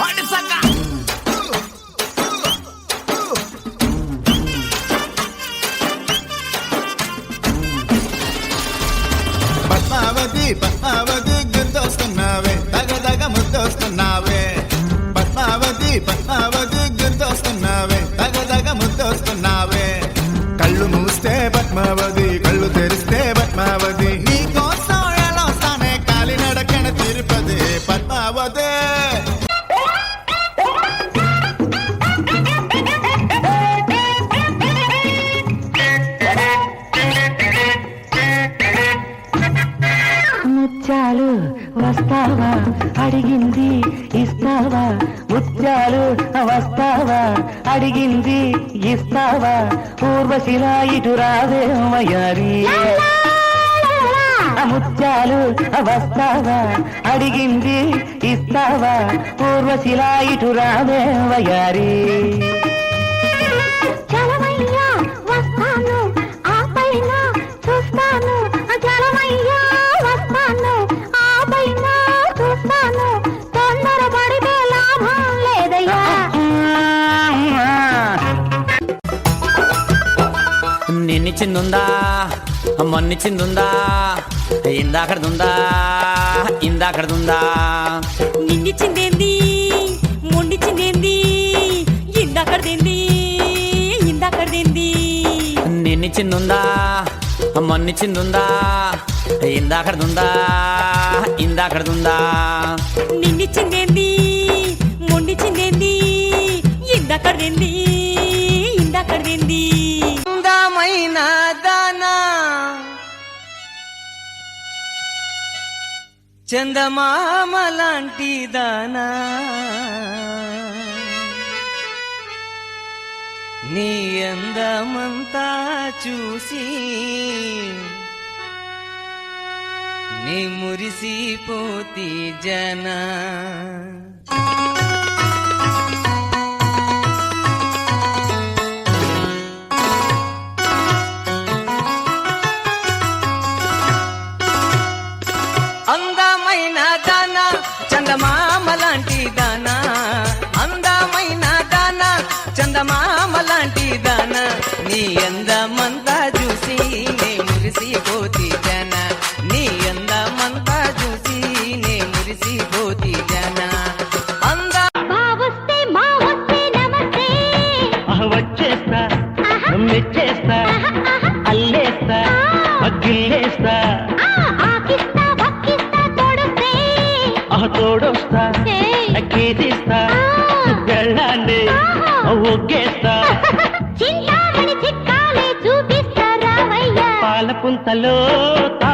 వాడి సక్క అడిగింది ఇస్తావా? ఊర్వశిలా ఇటు రావేమయారి ముత్యాలు వస్తావా అడిగింది ఇస్తావా? పూర్వశిలా ఇటు రావేవయారీ నిన్నొచ్చిందుందా మొన్నిచ్చిందుందా ఇందాకడుందా ఇందాకడుందా నిన్నిచ్చిందేంది మొండిచ్చిందేంది ఇందాకడదేంది? ఇందాకడదేంది? నిన్నిచ్చిందుందా మొన్నిచ్చిందుందా ఇందాకడుందా ఇందాకడుందా నిన్నిచ్చిందేంది చందమామ లాంటి దానా నీ అందమంతా చూసి నీ మురిసిపోతి జనా. అందమైన దాన చందమామ లాంటి దాన. అందమైన దాన చందమామ లాంటి దాన. నీ పొగ్గేస్తా చింతామణి చూపిస్తా రామయ్య పాలపుంతలో తా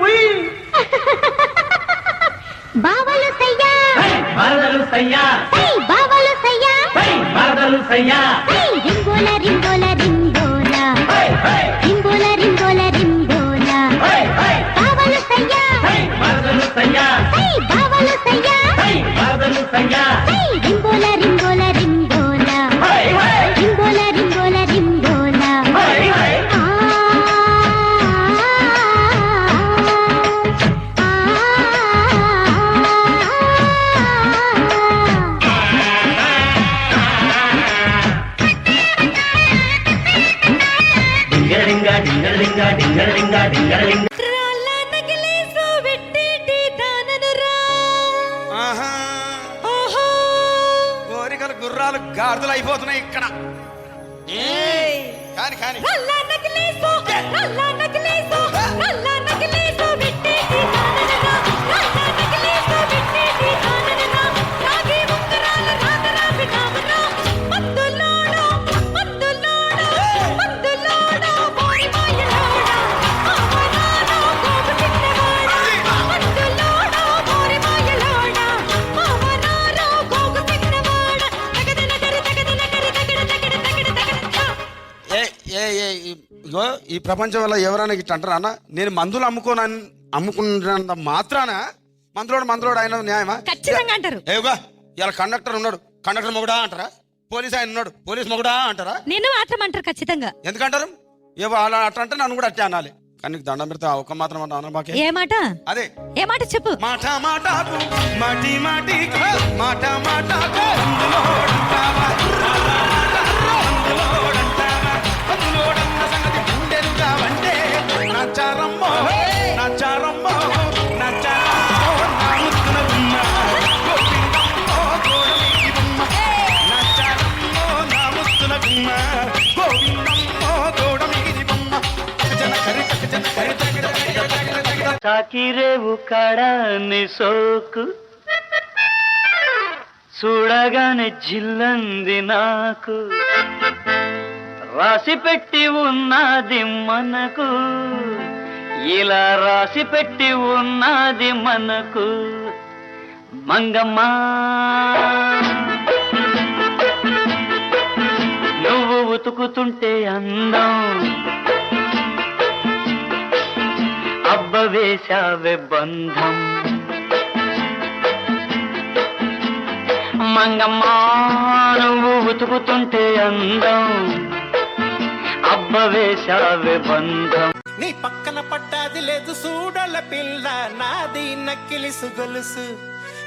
ముయ్ బావలు సయ్యా. బావలు సయ్యా. బావలు సయ్యా. బావలు సయ్యా. రింగోల రింగోల రింగోల. రింగోల రింగోల రింగోల. బావలు సయ్యా. బావలు సయ్యా. బావలు సయ్యా. బావలు సయ్యా. గుర్రాలు గాడిదలు అయిపోతున్నాయి ఇక్కడ. కానీ కానీ. ఇగో ఈ ప్రపంచం వల్ల ఎవరైనా ఇట్లా అంటారా? అన్న నేను మందులు అమ్ముకోనని అమ్ముకున్నంత మాత్రాన మంత్రుడు మంత్రుడు ఆయన న్యాయమా? ఖచ్చితంగా అంటారు. ఏగా ఇలా కండక్టర్ ఉన్నాడు. కండక్టర్ మొగుడా అంటారా? పోలీస్ ఆయన ఉన్నాడు. పోలీస్ మొగుడా అంటారా? నేను మాత్రం అంటారు ఖచ్చితంగా. ఎందుకంటారు? ఏవో అలా అట్లా అంటే నన్ను కూడా అట్లా అనాలి. కానీ దండం పెడితే ఒక మాత్రం అన్న మాకే ఏ మాట? అదే. ఏ మాట చెప్పు. మాట మాట మాటి మాటి మాట మాట టక. తాకిరేవు కడాన్ని సోకు. చూడగానే జిల్లంది నాకు. రాసి పెట్టి ఉన్నది మనకు. ఇలా రాసి పెట్టి ఉన్నది మనకు. మంగమ్మా. నువ్వు ఉతుకుతుంటే అందం. అబ్బ బంధం. మంగమ్మా నువ్వు ఉతుకుతుంటే అందం. అబ్బ బంధం. నీ పక్కన పట్టాది లేదు సూడల పిల్ల నాది నక్కిలిసు గొలుసు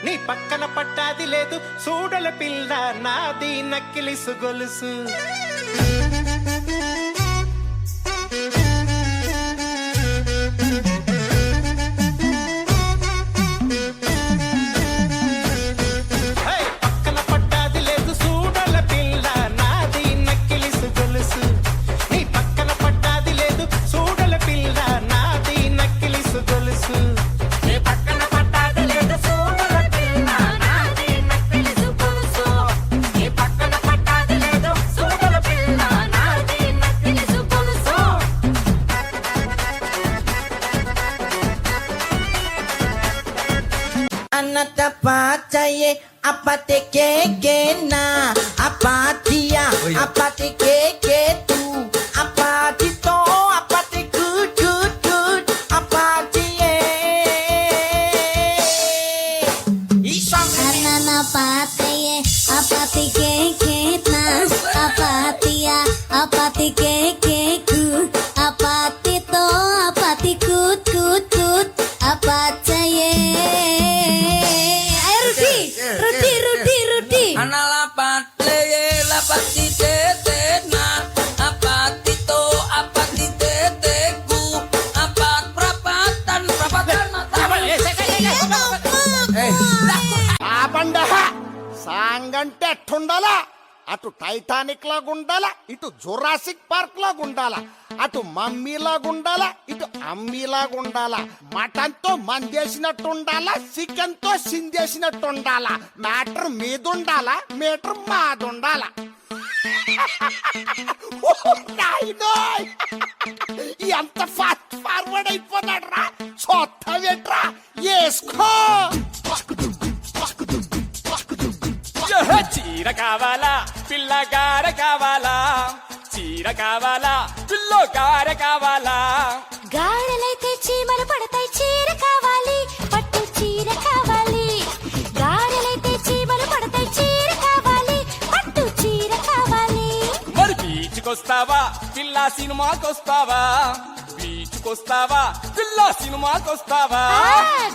నీ పక్కన పట్టాది లేదు సూడల పిల్ల నాది నక్కిలిసు గొలుసు चाहिए। अपाते के के ना अपातिया अपाते के के तू। अपाती तो अपाते गुड गुड गुड अपातिये ईशान करना ना पाते ये के के ना अपातिया के ఉండాలా అటు టైటానిక్ లాగా ఉండాలా ఇటు జురాసిక్ పార్క్ లాగా ఉండాలా అటు మమ్మీ లాగా ఉండాలా ఇటు అమ్మీ లాగా ఉండాలా మటన్తో మందేసినట్టు ఉండాలా చికెన్తో సిందేసినట్టు ఉండాలా మ్యాటర్ మీద ఉండాలా మీటర్ మాది ఉండాలా ఎంత ఫాస్ట్ ఫార్వర్డ్ అయిపోతాడు రా చూస్తావేట్రా వేసుకో చీర కావాలా? పిల్ల గార కావాలా? చీర కావాలా? పిల్లో గార కావాలా? గారెలైతే చీమలు పడతాయి చీర కావాలి పట్టు చీర కావాలి. గారెలైతే చీమలు పడతాయి చీర కావాలి పట్టు చీర కావాలి. మరి బీచ్కొస్తావా? పిల్ల సినిమాకొస్తావా? బీచ్కొస్తావా? పిల్ల సినిమాకొస్తావా?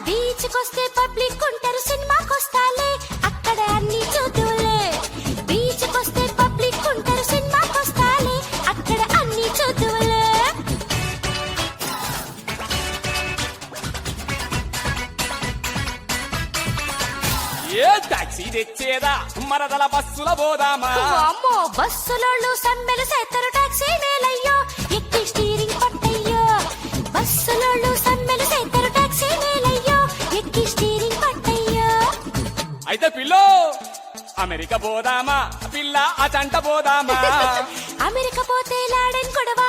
బీచ్ కొస్తే పబ్లిక్ ఉంటారు సినిమాకొస్తాలే తెచ్చేదా మరదల బస్సుల పోదామా అమ్మో బస్సులోళ్ళు సమ్మెలు చేస్తారు టాక్సీ మేలయ్యో. ఎక్కి స్టీరింగ్ పట్టయ్యో. బస్సులోళ్ళు సమ్మెలు చేస్తారు టాక్సీ మేలయ్యో. ఎక్కి స్టీరింగ్ పట్టయ్యో. అయితే పిల్లో అమెరికా పోదామా పిల్ల ఆ చంట పోదామా అమెరికా పోతే లాడెన్ పోదామా